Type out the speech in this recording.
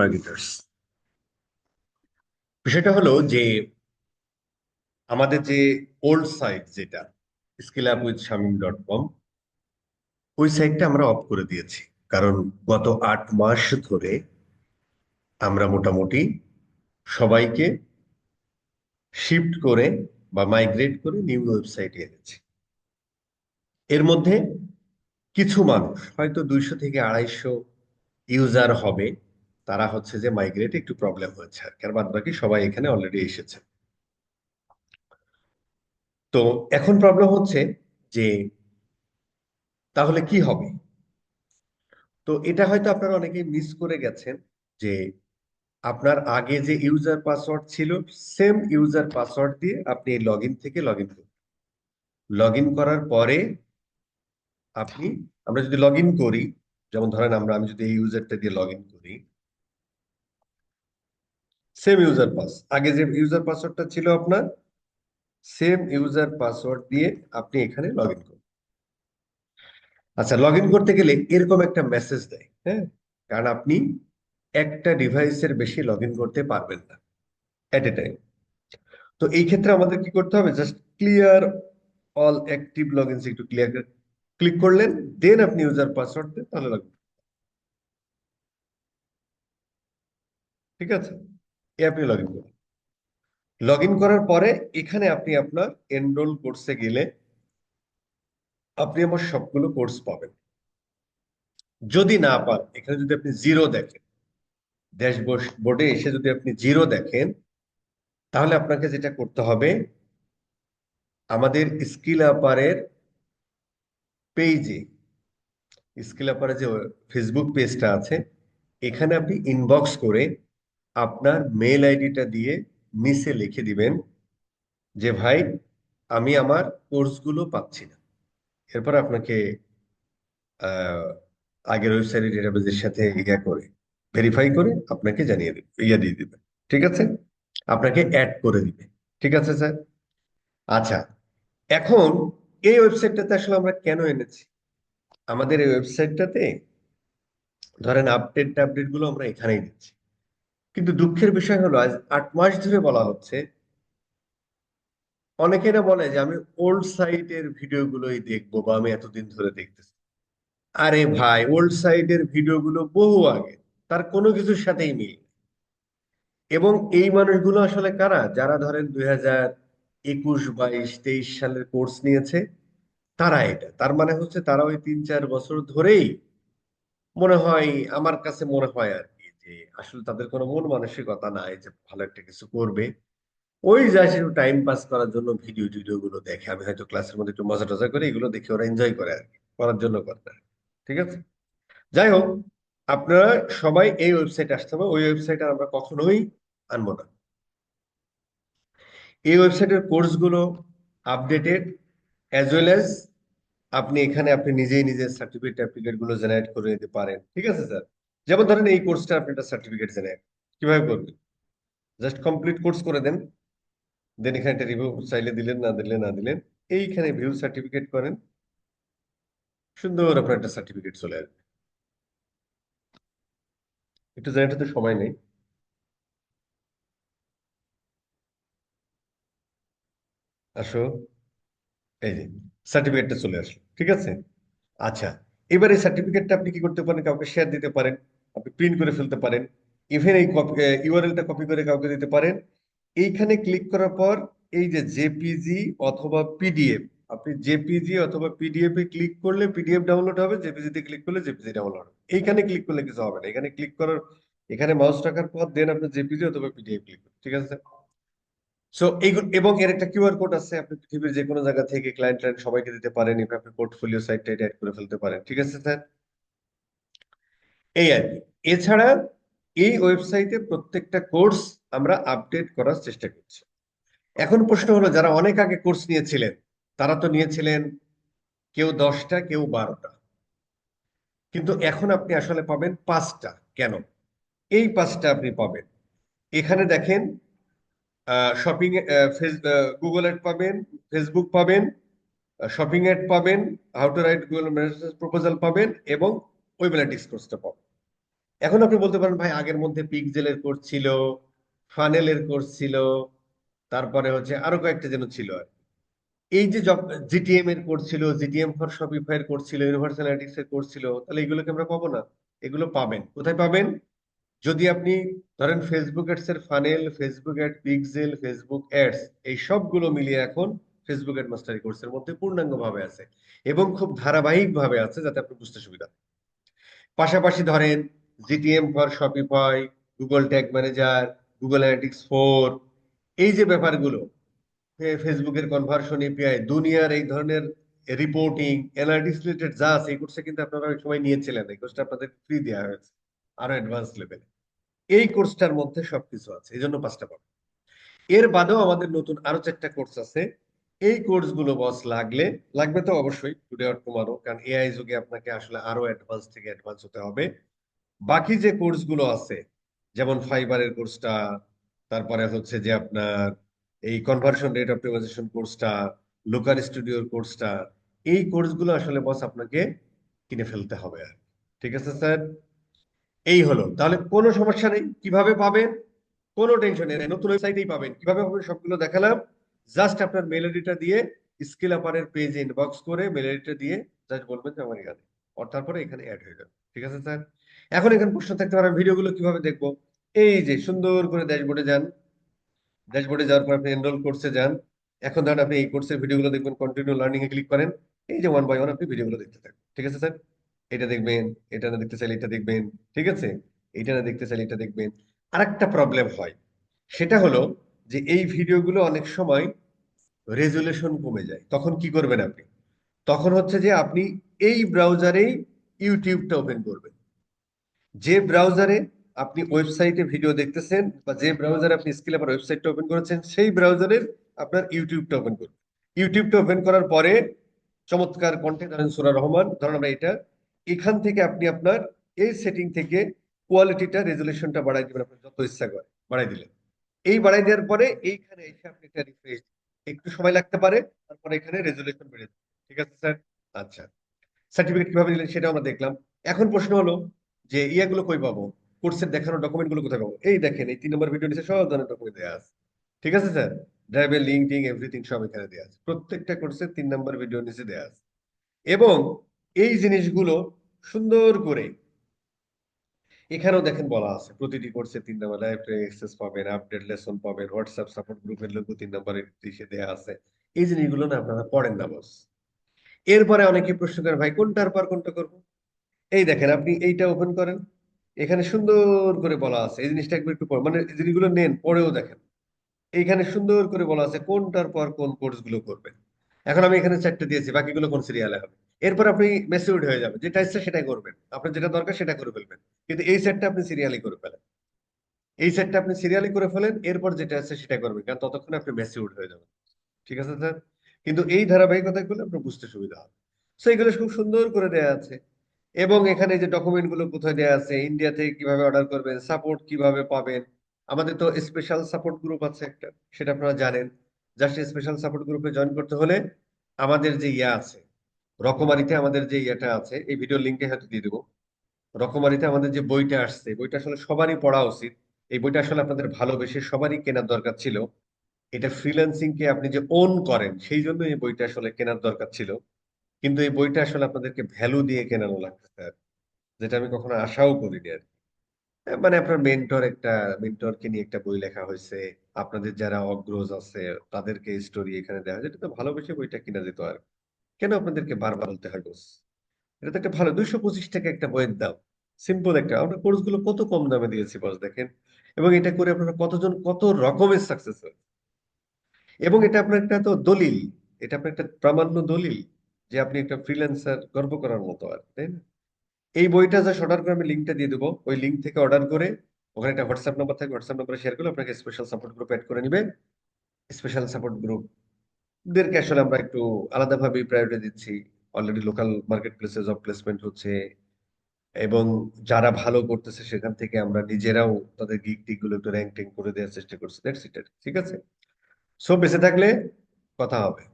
Marketers বিষয়টা হলো যে আমাদের যে ওল্ড সাইট যেটা skill up with Shamim dot com ওই সাইটটা আমরা অফ করে দিয়েছি। কারণ গত আট মাস ধরে আমরা মোটামুটি সবাইকে শিফট করে বা মাইগ্রেট করে নিউ ওয়েবসাইটে এনেছি। এর মধ্যে কিছু মানুষ, হয়তো দুইশো থেকে আড়াইশো ইউজার হবে তারা হচ্ছে যে মাইগ্রেট একটু প্রবলেম হয়েছে আর কি। বাদ বাকি সবাই এখানে অলরেডি এসেছে। তো এখন প্রবলেম হচ্ছে যে তাহলে কি হবে? তো এটা হয়তো আপনারা অনেকেই মিস করে গেছেন যে আপনার আগে যে ইউজার পাসওয়ার্ড ছিল সেম ইউজার পাসওয়ার্ড দিয়ে আপনি লগ ইন থেকে লগ ইন করুন। লগ ইন করার পরে আপনি, আমরা যদি লগ ইন করি, যেমন ধরেন আমরা, আমি যদি এই ইউজারটা দিয়ে লগ ইন করি সেম ইউজার পাস আগে যে ইউজার পাসওয়ার্ডটা ছিল আপনার সেম ইউজার পাসওয়ার্ড দিয়ে আপনি এখানে লগ ইন করুন। আচ্ছা লগ ইন করতে গেলে এরকম একটা মেসেজ দেয় হ্যাঁ? কারণ আপনি একটা ডিভাইসের বেশি লগ ইন করতে পারবেন না এট এ টাইম তো এই ক্ষেত্রে আমাদের কি করতে হবে? Just clear all active log ins একটু ক্লিয়ার ক্লিক করলেন দেন আপনি ইউজার পাসওয়ার্ড দেন তাহলে লগ ঠিক আছে? এ আপনি লগ ইন করুন। লগ ইন করার পরে এখানে আপনি আপনার এনরোল কোর্সে গেলে আপনি আমার সবগুলো কোর্স পাবেন। যদি না পান, এখানে যদি আপনি জিরো দেখেন ড্যাশবোর্ডে এসে যদি আপনি জিরো দেখেন, তাহলে আপনাকে যেটা করতে হবে, আমাদের স্কিল আপারের পেজে স্কিল আপারের যে ফেসবুক পেজটা আছে, এখানে আপনি ইনবক্স করে আপনার মেল আইডিটা দিয়ে নিচে লিখে দিবেন যে, ভাই, আমি আমার কোর্সগুলো পাচ্ছি না। এরপর আপনাকে আগের ওয়েবসাইট ডেটাবেজের সাথে ইয়া করে ভেরিফাই করে আপনাকে জানিয়ে দেবে, ইয়া দিয়ে দিবে। ঠিক আছে? আপনাকে অ্যাড করে দিবে। ঠিক আছে স্যার আচ্ছা এখন এই ওয়েবসাইটটাতে আসলে আমরা কেন এনেছি? আমাদের এই ওয়েবসাইটটাতে ধরেন আপডেট আপডেটগুলো আমরা এখানেই দিচ্ছি। কিন্তু দুঃখের বিষয় হলো, আজ আট মাস ধরে বলা হচ্ছে, অনেকেরা বলে যে আমি ওল্ড সাইটের ভিডিওগুলোই দেখব বা আমি এতদিন ধরে দেখতেছি। আরে ভাই ওল্ড সাইটের ভিডিওগুলো বহু আগে, তার কোনো কিছুর সাথেই মিল এবং এই মানুষগুলো আসলে কারা? যারা ধরেন দুই হাজার একুশ, বাইশ, তেইশ সালের কোর্স নিয়েছে, তারা এটা। তার মানে হচ্ছে তারা ওই তিন চার বছর ধরেই মনে হয়, আমার কাছে মনে হয় আর যে আসলে তাদের কোনো মন মানসিকতা নাই যে ভালো একটা কিছু করবে। ওই যা একটু টাইম পাস করার জন্য ভিডিও টিডিও গুলো দেখে, আমি হয়তো ক্লাসের মধ্যে একটু মজা টজা করে এগুলো দেখে ওরা এনজয় করে আর করার জন্য করে ঠিক আছে? যাই হোক, আপনারা সবাই এই ওয়েবসাইটে আসতে হবে, ওই ওয়েবসাইটে আমরা কখনোই আনব না। এই ওয়েবসাইটের কোর্সগুলো আপডেটেড অ্যাজ ওয়েল অ্যাজ আপনি এখানে আপনি নিজেই নিজের সার্টিফিকেট টার্টিফিকেটগুলো জেনারেট করে নিতে পারেন, ঠিক আছে স্যার যেমন ধরেন এই কোর্সটা আপনি একটা সার্টিফিকেট জেনারেট কীভাবে করবেন জাস্ট কমপ্লিট কোর্স করে দেন দেন এখানে একটা রিভিউ চাইলে দিলেন, না দিলে না দিলেন, এইখানে ভিউ সার্টিফিকেট করেন, সুন্দর আপনার একটা সার্টিফিকেট চলে আসবে। একটু জেনারেট সময় নেই। আসো, এই যে সার্টিফিকেটটা চলে আসলো, ঠিক আছে? আচ্ছা এবার এই সার্টিফিকেটটা আপনি কি করতে পারেন? কাউকে শেয়ার দিতে পারেন। আপনি প্রিন্ট করে ফেলতে পারেন। ইভেন এই ইউআরএলটা কপি করে কাউকে দিতে পারেন। এইখানে ক্লিক করার পর এই যে জেপিজি অথবা পিডিএফ আপনি জেপিজি অথবা পিডিএফ এ ক্লিক করলে পিডিএফ ডাউনলোড হবে জেপিজি তে ক্লিক করলে জেপিজি ডাউনলোড হবে। এইখানে ক্লিক করলে কিছু হবে না। এখানে ক্লিক করার, এখানে মাউস রাখার পর দেন আপনি জেপিজি অথবা পিডিএফ ক্লিক ঠিক আছে সো এইগুলো, এবং এর একটা কিউআর কোড আছে, আপনি পৃথিবীর যে কোনো জায়গা থেকে ক্লায়েন্ট ক্লায়েন্ট সবাইকে দিতে পারেন, এভাবে আপনি পোর্টফোলিও সাইটটা এটা অ্যাড করে ফেলতে পারেন, ঠিক আছে স্যার? এই আর কি, এছাড়া এই ওয়েবসাইটে প্রত্যেকটা কোর্স আমরা আপডেট করার চেষ্টা করছি। এখন প্রশ্ন হলো, যারা অনেক আগে কোর্স নিয়েছিলেন, তারা তো নিয়েছিলেন কেউ দশটা, কেউ বারোটা। কিন্তু এখন আপনি আসলে পাবেন পাঁচটা, কেন? এই পাঁচটা আপনি পাবেন। এখানে দেখেন শপিং গুগল অ্যাড পাবেন ফেসবুক পাবেন শপিং অ্যাড পাবেন how to write Google proposal পাবেন এবং ওয়েব কোর্সটা পাবেন। এখন আপনি বলতে পারেন, ভাই, আগের মধ্যে পিকজেলের কোর্স ছিল ফানেলের কোর্স ছিল, তারপরে হচ্ছে আরও কয়েকটা যেন ছিল আর এই যে জিটিএম এর কোর্স ছিল জিটিএম ফর শপিফাই এর কোর্স ছিল ইউনিভার্সাল এর কোর্স ছিল, তাহলে এগুলোকে আমরা পাবো না? এগুলো পাবেন। কোথায় পাবেন? যদি আপনি ধরেন ফেসবুক অ্যাডস এর funnel Facebook ad pixel Facebook ads এই সবগুলো মিলিয়ে এখন ফেসবুক অ্যাড মাস্টারি কোর্সের মধ্যে পূর্ণাঙ্গ ভাবে আছে এবং খুব ধারাবাহিক ভাবে আছে যাতে আপনি বুঝতে সুবিধা পাশাপাশি ধরেন GTM for Shopify Google tag manager Google analytics four এই যে ব্যাপারগুলো ফেসবুকের কনভার্সন এপিআই দুনিয়ার এই ধরনের রিপোর্টিং অ্যানালিটিক্স রিলেটেড যা আছে, এই কোর্সে কিন্তু আপনারা অনেক সময় নিয়েছিলেন, এই কোর্সটা আপনাদের ফ্রি দেওয়া হয়েছে। আরও অ্যাডভান্স লেভেলে এই কোর্সটার মধ্যে সবকিছু আছে, এই জন্য পাঁচটা পাবেন এর বাদেও আমাদের নতুন আরও চারটা কোর্স আছে। এই কোর্সগুলো বস লাগলে, লাগবে তো অবশ্যই টুডে অর টুমারো কারণ এআই যুগে আপনাকে আসলে আরও অ্যাডভান্স থেকে অ্যাডভান্স হতে হবে। বাকি যে কোর্সগুলো আছে, যেমন ফাইবারের কোর্সটা তারপরে হচ্ছে যে আপনার এই কনভার্সন রেট অপটিমাইজেশন কোর্সটা লোকাল স্টুডিওর কোর্সটা এই কোর্সগুলো আসলে বস আপনাকে কিনে ফেলতে হবে আর ঠিক আছে স্যার এই হলো। তাহলে কোনো সমস্যা নেই। কীভাবে পাবেন? কোনো টেনশন নেই। নতুন ওয়েবসাইটেই পাবেন। কীভাবে পাবেন সবগুলো দেখালাম। জাস্ট আপনার মেল আইডিটা দিয়ে স্কিল আপারের পেজ ইনবক্স করে মেল আইডিটা দিয়ে জাস্ট বলবেন যে আমার এখানে। আর তারপরে এখানে অ্যাড হয়ে যাবে। ঠিক আছে স্যার এখন এখানে প্রশ্ন থাকতে পারে ভিডিওগুলো কীভাবে দেখব? এই যে সুন্দর করে ড্যাশবোর্ডে যান। ড্যাশবোর্ডে যাওয়ার পর আপনি এনরোল কোর্সে যান। এখন ধরেন আপনি এই কোর্সের ভিডিওগুলো দেখবেন কন্টিনিউ লার্নিং এ ক্লিক করেন। এই যে ওয়ান বাই ওয়ান আপনি ভিডিওগুলো দেখতে থাকবেন। ঠিক আছে স্যার এটা দেখবেন, এটা না দেখতে চাইলে এটা দেখবেন, ঠিক আছে? এটা না দেখতে চাইলে এটা দেখবেন। আরেকটা প্রবলেম হয়, সেটা হলো যে এই ভিডিওগুলো অনেক সময় রেজুলেশন কমে যায়। তখন কি করবেন আপনি? তখন হচ্ছে যে আপনি এই ব্রাউজারেই ইউটিউবটা ওপেন করবেন। যে ব্রাউজারে আপনি ওয়েবসাইটে ভিডিও দেখতেছেন বা যে ব্রাউজারে আপনি স্কিল আবার ওয়েবসাইটটা ওপেন করেছেন, সেই ব্রাউজারের আপনার ইউটিউবটা ওপেন করবেন। ইউটিউবটা ওপেন করার পরে চমৎকার কন্টেন্ট ধরেন সুরা রহমান। ধরেন আমরা এটা এখান থেকে আপনি আপনার এই সেটিং থেকে কোয়ালিটিটা রেজুলেশনটা বাড়াই দিবেন আপনার যত ইচ্ছা করে, বাড়াই দিলেন এই বাড়াই দেওয়ার পরে এইখানে এসে আপনি এটা রিফ্রেশ একটু সময় লাগতে পারে, তারপরে এখানে রেজুলেশন বেড়ে যাবে। ঠিক আছে স্যার? আচ্ছা। সার্টিফিকেট কীভাবে দিলেন সেটা আমরা দেখলাম। এখন প্রশ্ন হলো যে ইয়াগুলো কই পাবো? কোর্সের দেখানো ডকুমেন্টগুলো কোথায় পাবো? এই দেখেন, এই তিন নম্বর ভিডিও নিচে সব ধরনের ডকুমেন্ট দেওয়া আছে। ঠিক আছে স্যার? ড্রাইভের লিঙ্ক টিঙ্ক এভরিথিং সব এখানে দেওয়া আছে। প্রত্যেকটা কোর্সের তিন নম্বর ভিডিও নিচে দেওয়া আছে। এবং এই জিনিসগুলো সুন্দর করে। এখানেও দেখেন বলা আছে, প্রতিটি কোর্সে তিন নম্বর লাইভ অ্যাক্সেস পাবেন আপডেট লেসন পাবেন হোয়াটসঅ্যাপ সাপোর্ট গ্রুপের লোক তিন নম্বরের দিশে দেওয়া আছে। এই জিনিসগুলো না আপনারা পড়েন না বস এরপরে অনেকে প্রশ্ন করেন, ভাই, কোনটার পর কোনটা করব? এই দেখেন, আপনি এইটা ওপেন করেন, এখানে সুন্দর করে বলা আছে, এই জিনিসটা একবার একটু মানে জিনিসগুলো নেন, পড়েও দেখেন। এইখানে সুন্দর করে বলা আছে, কোনটার পর কোন কোর্সগুলো করবেন। এখন আমি এখানে চারটে দিয়েছি, বাকিগুলো কোন সিরিয়ালে হবে? এরপর আপনি মেসিউড হয়ে যাবে যেটা ইচ্ছে সেটাই করবেন। আপনার যেটা দরকার সেটা করে ফেলবেন। কিন্তু এই সেটটা আপনি সিরিয়ালি করে ফেলেন। এই সেটটা আপনি সিরিয়ালি করে ফেলেন, এরপর যেটা আছে সেটা করবেন। কারণ ততক্ষণে আপনি মেসিউড হয়ে যাবেন। ঠিক আছে স্যার কিন্তু এই ধারাবাহিকতাগুলো আপনার বুঝতে সুবিধা হবে। তো এগুলো খুব সুন্দর করে দেওয়া আছে। এবং এখানে যে ডকুমেন্টগুলো কোথায় দেওয়া আছে ইন্ডিয়া থেকে কীভাবে অর্ডার করবেন সাপোর্ট কীভাবে পাবেন, আমাদের তো স্পেশাল সাপোর্ট গ্রুপ আছে একটা, সেটা আপনারা জানেন। জাস্ট স্পেশাল সাপোর্ট গ্রুপে জয়েন করতে হলে আমাদের যে ইয়া আছে রকমারিতে আমাদের যে ইয়েটা আছে, এই ভিডিও লিঙ্কে হয়তো দিয়ে দেবো। রকমারিতে আমাদের যে বইটা আসছে বইটা আসলে সবারই পড়া উচিত। এই বইটা আসলে আপনাদের ভালোবেসে সবারই কেনার দরকার ছিল। এটা ফ্রিল্যান্সিং কে আপনি যে ওন করেন, সেই জন্য এই বইটা আসলে কেনার দরকার ছিল। কিন্তু এই বইটা আসলে আপনাদেরকে ভ্যালু দিয়ে কেনানো লাগতেছে আর যেটা আমি কখনো আশাও করিনি আর। মানে আপনার মেন্টর একটা মেন্টরকে নিয়ে একটা বই লেখা হয়েছে। আপনাদের যারা অগ্রজ আছে, তাদেরকে স্টোরি এখানে দেওয়া যেটা তো ভালোবেসে বইটা কিনা যেত আর কেন আপনাদেরকে বারবার বলতে হয় বস এটা তো একটা ভালো, দুইশো পঁচিশ টাকা একটা বইয়ের দাম। সিম্পল একটা। আমরা কোর্সগুলো কত কম দামে দিয়েছি বস দেখেন। এবং এটা করে আপনারা কতজন, কত রকমের সাকসেস হয়েছে এবং এটা আপনার একটা তো দলিল। এটা আপনার একটা প্রামাণ্য দলিল যে আপনি একটা ফ্রিল্যান্সার গর্ব করার মতো আর, তাই না? এই বইটা জাস্ট অর্ডার করে, আমি লিঙ্কটা দিয়ে দেবো। ওই লিঙ্ক থেকে অর্ডার করে, ওখানে একটা হোয়াটসঅ্যাপ নাম্বার থাকে হোয়াটসঅ্যাপ নাম্বারে শেয়ার করলে আপনাকে স্পেশাল সাপোর্ট গ্রুপ অ্যাড করে নিবে। স্পেশাল সাপোর্ট গ্রুপ দেরকে আসলে আমরা একটু আলাদাভাবে প্রায়োরিটি দিচ্ছি। অলরেডি লোকাল মার্কেট প্লেসে জব প্লেসমেন্ট হচ্ছে এবং যারা ভালো করতেছে সেখান থেকে আমরা নিজেরাও তাদের গিগ টিকগুলো একটু র্যাঙ্ক ট্যাঙ্ক করে দেওয়ার চেষ্টা করছি। দ্যাটস ইট ঠিক আছে? সো বেঁচে থাকলে কথা হবে।